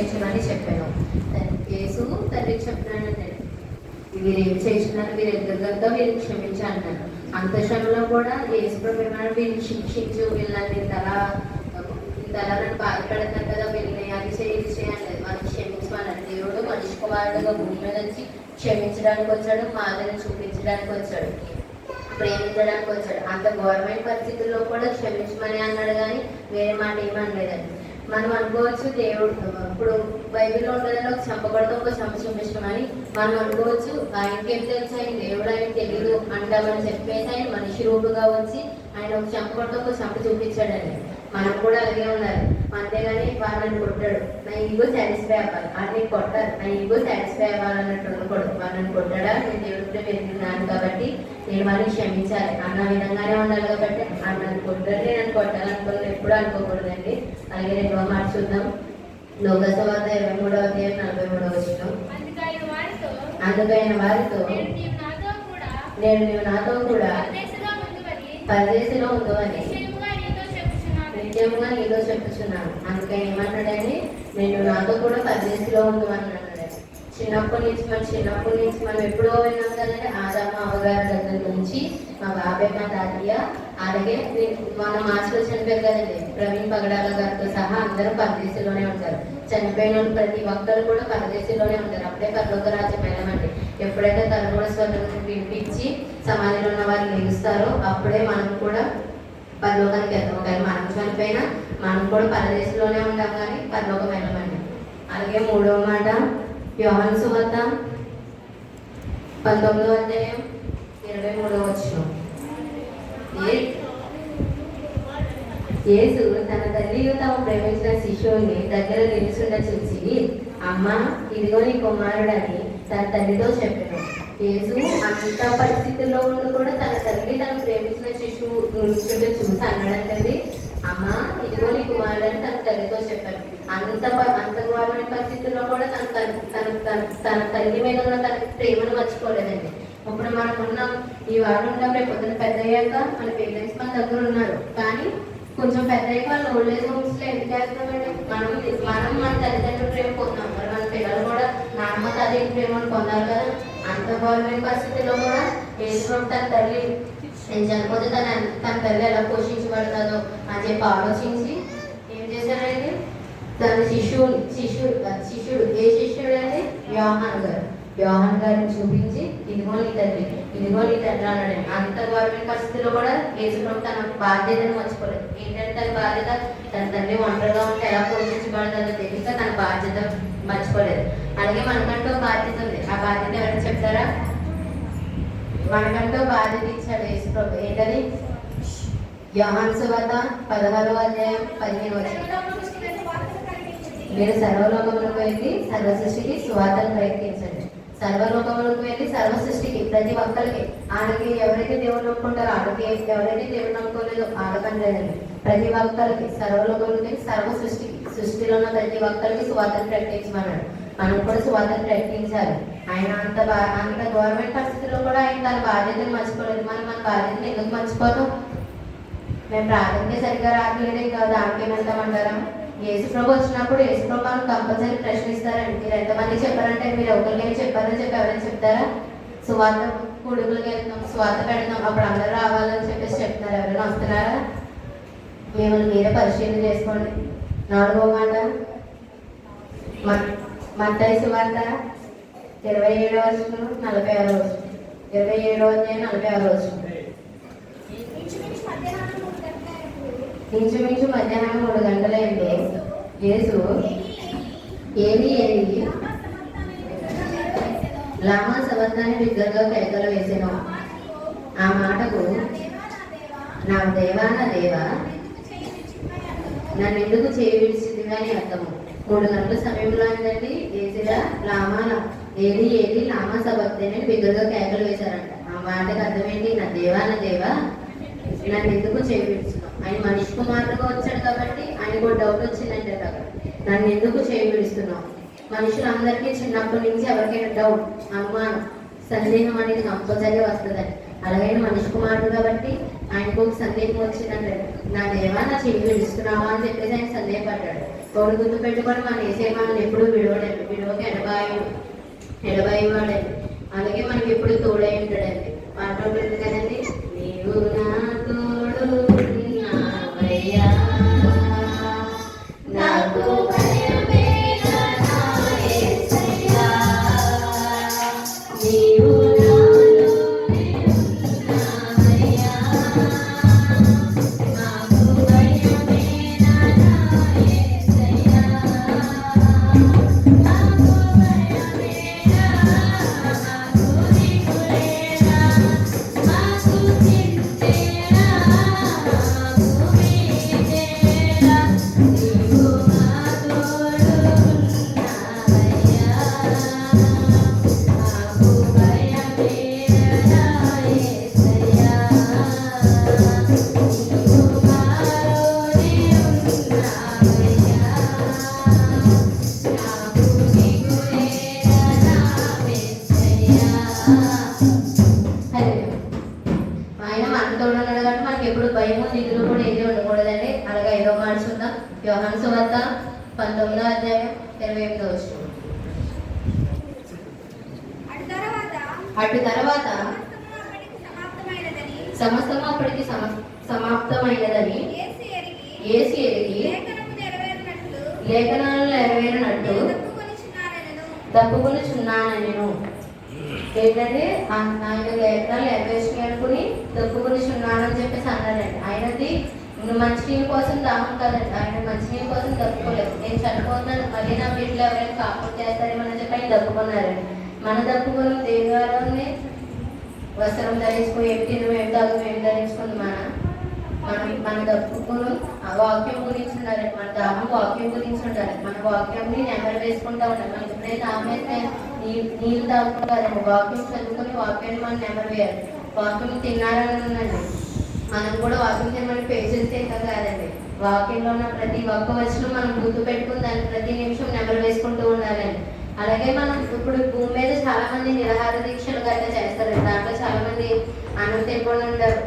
క్షమించమని చెప్పాను. యేసు తండ్రి చెప్పినాను మీరు ఏం చేస్తున్నారు వీరు ఎదురుగా వీరు క్షమించి అన్నాడు అంత శ్రమలో కూడా యేసు ప్రభుత్వం వీరిని శిక్షించు వీళ్ళని తల ఇంతలా బాధపడతారు కదా వీళ్ళని అది చేయి ఇది చేయాలి వాళ్ళని క్షమించమన్నాడు దేవుడు మనిషి కుమారుడుగా భూమి మీద వచ్చి క్షమించడానికి వచ్చాడు మాదిరిని చూపించడానికి వచ్చాడు ప్రేమించడానికి వచ్చాడు. అంత గవర్నమెంట్ పరిస్థితుల్లో కూడా క్షమించమని అన్నాడు కానీ వేరే మాట ఏమనలేదండి. మనం అనుకోవచ్చు దేవుడు ఇప్పుడు బైబిల్లో ఉండదని ఒక చంపబడతాం ఒక చంప చూపించమని మనం అనుకోవచ్చు ఆయనకేం తెలుసు? ఆయన దేవుడు ఆయన తెలియదు అంటామని చెప్పేసి ఆయన మనిషి రూపుగా వచ్చి ఆయన ఒక చంపబడతాం ఒక చంప చూపించాడని మనం కూడా అలాగే ఉండాలి అంతేగాని వాళ్ళని కొట్టాడు. నా ఈగో సాటిస్ఫై అవ్వాలి. అన్ని కొట్టాలి నా ఈగో సాటిస్ఫై అవ్వాలన్నట్టు ఉండకూడదు వాళ్ళని కొట్టాడా? నేను దేవుడితో పెరుగుతున్నాను కాబట్టి నేను వాళ్ళని క్షమించాలి. అన్న విధంగానే ఉండాలి కాబట్టి అన్నది కొట్టాలి నేను కొట్టాలనుకోలేదు. ఎప్పుడు అనుకోకూడదండి. అలాగే రెండవ మాట చూద్దాం. లోకసభ ఇరవై మూడవ అధ్యాయం నలభై మూడవ వచ్చిన అందుకైన వారితో నేను నీవు నాతో కూడా నేను పరదేశంలో చెప్పుచున్నాను. నిత్యముగా నీలో చెప్పుచున్నాను. అందుకని ఏమన్నాడని నేను నాతో కూడా పరదేశంలో ఉండు అన్నాడు చిన్నప్పటి నుంచి మనం చిన్నప్పటి నుంచి మనం ఎప్పుడో విన్నాం కదండి ఆదమ్మ అవగారి దగ్గర నుంచి మా బాబాయ్ మా తాతయ్య అలాగే మన మాస్టర్ చనిపోయారు కదండి. ప్రవీణ్ పగడాల గారితో సహా అందరూ పరదేశంలోనే ఉంటారు. చనిపోయిన ప్రతి ఒక్కరు కూడా పరదేశంలోనే ఉంటారు. అప్పుడే పర్లోక రాజ్యం వెళ్ళమండి ఎప్పుడైతే తను కూడా స్వర్గం వినిపించి సమాధిలో ఉన్న వారు నిలుస్తారో అప్పుడే మనం కూడా పరలోకానికి వెళ్తాం ఒకవేళ మనం చనిపోయినా మనం కూడా పరదేశంలోనే ఉంటాం కానీ పరలోకం వెళ్ళమండి. అలాగే మూడవ మాట యోహాను సువార్త పంతొమ్మిదవ అధ్యాయం ఇరవై మూడవ వచ్చిన యేసు తన తల్లి తాము ప్రేమించిన శిష్యుని దగ్గర నిలుచుండ చూసి అమ్మ ఇదిగో నీ కుమారుడని తన తల్లితో చెప్పాను. యేసు అంత పరిస్థితుల్లో ఉండి కూడా తన తల్లి తను ప్రేమించిన శిశువు గురించి చూసి అన్నాడంటది అమ్మ ఇదిగో నీ కుమారుడని తన తల్లితో చెప్పాడు అంత అంత గవర్నమెంట్ పరిస్థితుల్లో కూడా తన తన తన తన తల్లి మీద ఉన్న తన ప్రేమను మర్చిపోలేదండి. ఇప్పుడు మనం ఉన్నాం ఈ వారం ఉన్నాం రేపు పొద్దున పెద్ద అయ్యాక మన పేరెంట్స్ మన దగ్గర ఉన్నారు. కానీ కొంచెం పెద్ద అయ్యాక వాళ్ళు ఓల్డ్ ఏజ్ హోమ్స్లో ఎందుకు వేస్తామండి మనం మనం మన తల్లిదండ్రులు ప్రేమ పొందాం. మరి మన పిల్లలు కూడా నాన్నమ్మ తల్లి ప్రేమను పొందాలి కదా. అంత గవర్నమెంట్ పరిస్థితుల్లో కూడా ఏసుప్రభు తన తల్లి నేను చనిపోతే తన తన తల్లి ఎలా పోషించబడుతుందో అని చెప్పి ఆలోచించి ఏం చేశారండి? తన శిష్యుడు శిష్యుడు శిష్యుడు ఏ శిష్యుడు అంటే యోహాన్ గారు. యోహాన్ గారిని చూపించి ఇదిగో నీ తల్లి ఇదిగో నీ తండ్రి అన్నాడు అంత గవర్నమెంట్ పరిస్థితుల్లో కూడా యేసుప్రభు తన బాధ్యతను మర్చిపోలేదు. ఏంటంటే తన బాధ్యత తన తల్లి ఒంటరిగా ఉంటే ఎలా పోషించబడతాదో తెలియక తన బాధ్యత మర్చిపోలేదు. అలాగే మనకంటూ బాధ్యత ఉంది. ఆ బాధ్యత ఎవరికి చెప్తారా? మనకంటూ బాధ్యత ఇచ్చాడు యేసుప్రభు. ఏంటది? యోహాన్ సువార్త పదహారవ అధ్యాయం పదిహేను వచ్చింది మీరు సర్వలోకములకు వెళ్ళి సర్వ సృష్టికి సువార్తను ప్రయత్నించండి సర్వలోకములకు వెళ్ళి సర్వ సృష్టికి ప్రతి ఒక్కరికి ఆయనకి ఎవరైతే దేవుడు నమ్ముకుంటారో ఆడకి ఎవరైతే దేవుడు నమ్ముకోలేదో ఆడకని లేదండి ప్రతి ఒక్కరికి సర్వలోకములకు వెళ్ళి సర్వ సృష్టికి సృష్టిలో ఉన్న ప్రతి ఒక్కరికి సువార్తను ప్రకటించమన్నాడు. మనం కూడా సువార్తను ప్రకటించాలి. ఆయన అంత బా అంత గవర్నమెంట్ పరిస్థితుల్లో కూడా ఆయన తన బాధ్యతను మర్చిపోలేదు. మనం మన బాధ్యతను ఎందుకు మర్చిపోతాం? మేము ప్రాధాన్యత సరిగ్గా రావట్లేదే ఇంకా దానికి ఏమంటామంటారా యేసు ప్రభు వచ్చినప్పుడు యేసు ప్రభు మనం కంపల్సరీ ప్రశ్నిస్తారండి. మీరు ఎంతమంది చెప్పారంటే మీరు ఒకరికి చెప్పారని చెప్పి ఎవరైనా చెప్తారా? సువార్త కొడుకులకి వెళ్తాం స్వార్థ పెడతాం అప్పుడు అందరూ రావాలని చెప్పేసి చెప్తున్నారు. ఎవరైనా వస్తున్నారా? మిమ్మల్ని మీరే పరిశీలన చేసుకోండి. నాలుగో మాట. మత్తాయి సువార్త ఇరవై ఏడో వచ్చిన నలభై ఆరో వచ్చిన ఇరవై ఏడో అధ్యాయం నలభై ఆరో వచ్చిన ఇంచుమించు మధ్యాహ్నం మూడు గంటలైంది యేసు ఏది ఏది లామా సబద్దాన్ని బిగ్గరగా కేకలు వేసాను. ఆ మాటకు నా దేవా నా దేవా నన్ను ఎందుకు చేయి విడిచింది అని అర్థము. మూడు గంటల సమయంలో ఏంటండి ఏసీల లామా ఏది ఏది లామా సబద్దని బిగ్గరగా కేకలు వేశారంట. ఆ మాటకు అర్థమేంటి? నా దేవా నా దేవా నన్ను ఎందుకు చేయి ఆయన మనిషి కుమారుడుగా వచ్చాడు కాబట్టి ఆయనకు ఒక డౌట్ వచ్చిందంటే కదా. నన్ను ఎందుకు చేపిడుస్తున్నావు మనుషులు మనుషులందరికీ చిన్నప్పటి నుంచి ఎవరికైనా డౌట్ అనుమానం సందేహం అనేది కంపల్సరీ వస్తుందని అలాగే మనిషి కుమారుడు కాబట్టి ఆయనకు ఒక సందేహం వచ్చిందంటే నా దేవా నా చెవి విడుస్తున్నావా? అని చెప్పేసి ఆయన సందేహపడ్డాడు. ఒకటి గుర్తు పెట్టుకొని మన వేసే ఎప్పుడు విడవలేదు విడవకి ఎడబాయుడు ఎడబాయివాడండి అలాగే మనకి ఎప్పుడు తోడై ఉంటాడండి. పాట ఉంటుంది కదండి నీవు నా ఎప్పుడు భయము దిగులు కూడా ఏది ఉండకూడదండి. అలాగే ఐదో మాట చూద్దాం సువార్త పంతొమ్మిదో అధ్యాయం ఇరవై ఎనిమిదో వచ్చిన అటు తర్వాత సమస్తము అప్పటికి సమాప్తమైనదని ఏసి ఎరిగి లేఖనాలను నెరవేరినట్టు. తప్పుకుని చున్నాను నేను ఏంటంటే ఆయన లేఖనాలు నెరవేర్చి అనుకుని తప్పుకుని చున్నానని చెప్పేసి అన్నాడండి ఆయనది నువ్వు మంచినీళ్ళ కోసం దాహం కదండి ఆయన మంచినీళ్ళ కోసం తప్పుకోలేదు. నేను చనిపోతున్నాను. మళ్ళీ నా వీటిలో ఎవరైనా కాపులు చేస్తారేమని చెప్పి ఆయన తప్పుకున్నారండి మన తప్పుకుని దేవాలయాన్ని వస్త్రం ధరించుకో ఏం తిను ఏం ఏం ధరించుకుంది మన? మనం మన తప్పుకును ఆ వాక్యం గురించి ఉండాలి. మన దాహం వాక్యం గురించి ఉండాలి. మన వాక్యంని నెమరు వేసుకుంటా ఉండాలి. మనకి ఎప్పుడైతే దాహం వేస్తే నీళ్ళు నీళ్ళు తాగుకుంటారేమో వాక్యం చదువుకుని వాక్యాన్ని మనం నెమరవేయాలి వాక్యం తిన్నారని ఉందండి. మనం కూడా వాక్యం తినమని పేషెన్స్ తింటాం కాదండి. వాక్యంలో ఉన్న ప్రతి ఒక్క వచ్చిన మనం గుర్తు పెట్టుకుని దాన్ని ప్రతి నిమిషం నెమరు వేసుకుంటూ ఉండాలండి. అలాగే మనం ఇప్పుడు భూమి మీద చాలా మంది నిరాహార దీక్షలు గట్రా చేస్తారు. దాంట్లో చాలా మంది అన్నం తినకుండా ఉంటారు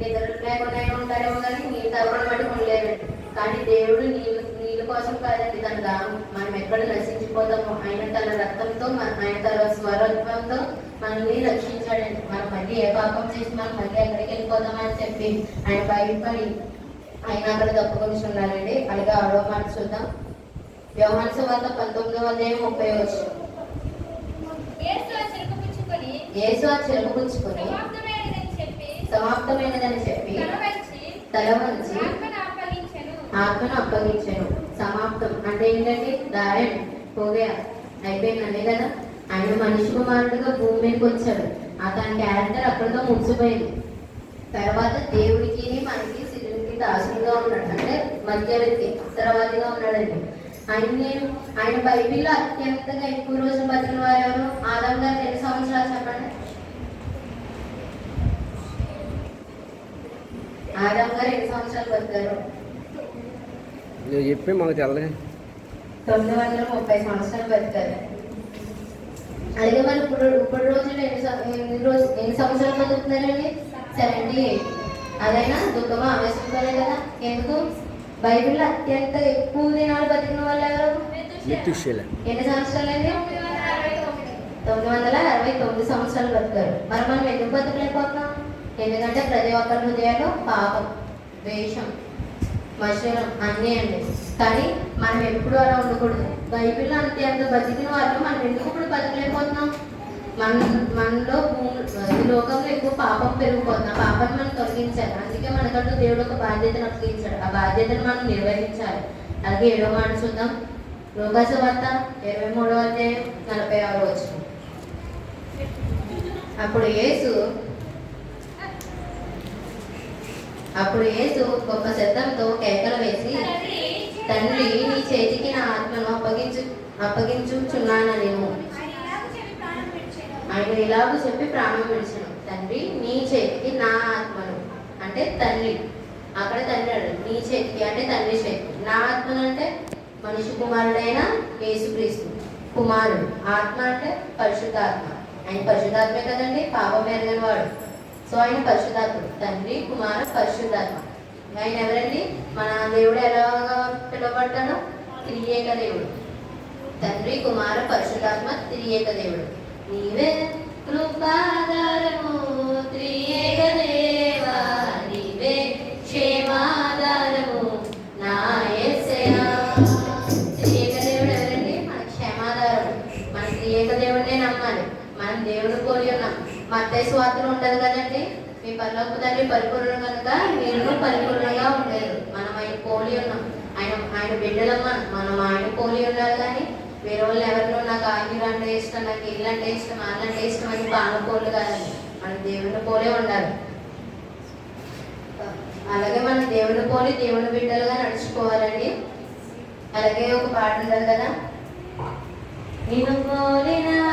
నిద్ర లేకుండా ఉంటారేమో కానీ నీళ్ళు తాగడం బట్టి ఉండలేదండి కానీ దేవుడు నీళ్ళు నీళ్ళ కోసం కాదండి తన మనం ఎక్కడ నశించిపోతామో ఆయన తన రక్తంతో మన- ఆయన తన స్వరత్వంతో మనల్ని రక్షించాడండి. మనం మళ్ళీ ఏ పాపం చేసి మనం మళ్ళీ ఎక్కడికి వెళ్ళిపోతామని చెప్పి ఆయన భయపడి ఆయన అక్కడ తప్పుకొని ఉన్నారండి. అలాగే ఆడో మాట చూద్దాం. వ్యవహార సువార్త పంతొమ్మిదవ అధ్యాయం ముప్పై వచ్చి యేసు ఆ ఆ చెరుపుచ్చుకొని సమాప్తమైనదని చెప్పి తల వంచి ఆత్మను అప్పగించాను. సమాప్తం. అంటే ఏంటంటే దారెండ్ పోగా అయిపోయిందనే కదా ఆయన మనిషి కుమారుడుగా భూమి మీదకి వచ్చాడు. అతని క్యారెక్టర్ అక్కడితో ముగిసిపోయింది. తర్వాత దేవుడికి మనకి శివునికి దాసులుగా ఉన్నాడు. అంటే మధ్యవర్తి ఉత్తరవాదిగా ఉన్నాడండి. ఆయన్ని ఆయన బైబిల్లో అత్యంతగా ఎక్కువ రోజులు బతికిన వారు ఎవరు? ఆదం గారు ఎన్ని సంవత్సరాలు చెప్పండి? ఆదాం గారు ఎన్ని సంవత్సరాలు బతికారు? నువ్వు చెప్పి మాకు తెల్లే తొమ్మిది వందల ముప్పై సంవత్సరాలు బతికారు అలాగే మరి ఇప్పుడు ఇప్పుడు రోజులు ఎన్ని రోజు ఎన్ని సంవత్సరాలు బతుకుతున్నారండి? సెవెంటీ ఎయిట్ అదైనా? దుఃఖమా ఆవేశంతోనే కదా? ఎందుకు? బైబిల్లో అత్యంత ఎక్కువ దినాలు బతికిన వాళ్ళు ఎవరు? ఎన్ని సంవత్సరాలండి. తొమ్మిది వందల అరవై తొమ్మిది సంవత్సరాలు బతికారు. మరి మనం ఎందుకు బతకలేకపోతున్నాం? ఎందుకంటే ప్రతి ఒక్కరి హృదయాలు పాపం ద్వేషం. మశూరం అన్నీ అండి. కానీ మనం ఎప్పుడు అలా ఉండకూడదు. బైబిల్లో అంతే అంత బతికిన వాళ్ళు మనం ఎందుకు ఇప్పుడు బతకలేకపోతున్నాం? మన మనలో భూమి ఈ లోకంలో ఎక్కువ పాపం పెరిగిపోతుంది. ఆ పాపాన్ని మనం తొలగించాలి. అందుకే మనకంటూ దేవుడు ఒక బాధ్యతను అప్పగించాడు. ఆ బాధ్యతను మనం నిర్వహించాలి. అలాగే ఏడో మాట చూద్దాం. లోకాస వార్త ఇరవై మూడవ అధ్యాయం నలభై ఆరో వచ్చిన అప్పుడు యేసు అప్పుడు యేసు గొప్ప శబ్దంతో కేకలు వేసి తండ్రి, నీ చేతికి నా ఆత్మను అప్పగించు అప్పగించుచున్నాను నేను ఆయన చెప్పి ఇలాగూ చెప్పి ప్రాణం విడిచను తండ్రి నీ చేతికి నా ఆత్మను. అంటే తండ్రి అక్కడ తండ్రి నీ చేతికి. అంటే తండ్రి చేతికి నా ఆత్మను అంటే మనిషి కుమారుడైన యేసుక్రీస్తు. కుమారుడు. ఆత్మ అంటే పరిశుద్ధాత్మ. ఆయన పరిశుద్ధాత్మే కదండి పాపం ఎరగని వాడు సో ఆయన తండ్రి కుమార పరిశుధాత్మ ఆయన ఎవరండి? మన దేవుడు ఎలాగా పిలువబడ్డాడు? త్రియేక దేవుడు. తండ్రి కుమార పరిశుధాత్మ త్రియేక దేవుడు. నీవే కృపాధారము త్రియేక దేవా. నీవే క్షేమాధారము నా త్రియేక దేవుడు ఎవరండి? మన క్షేమాధారం మన త్రియేక దేవుడినే నమ్మాలి. మనం దేవుడు కోరి ఉన్నాం. మత్తయి స్వార్థలు ఉండదు కదండి. మీ పర్లోపు తండ్రి పరిపూర్ణం కనుక మీరు పరిపూర్ణంగా ఉండేది మనం ఆయన పోలి ఉన్నాం. ఆయన ఆయన బిడ్డలమ్మ. మనం ఆయన పోలి ఉండాలి కానీ వేరే వాళ్ళు ఎవరినో నాకు ఆగిరు అంటే ఇష్టం నాకు ఇల్లు అంటే ఇష్టం వాళ్ళంటే ఇష్టం అని బాగా కాదండి. మనం దేవుని పోలే ఉండాలి. అలాగే మనం దేవుని పోలి దేవుని బిడ్డలుగా నడుచుకోవాలండి. అలాగే ఒక పాట ఉంటుంది కదా. నిన్ను పోలినా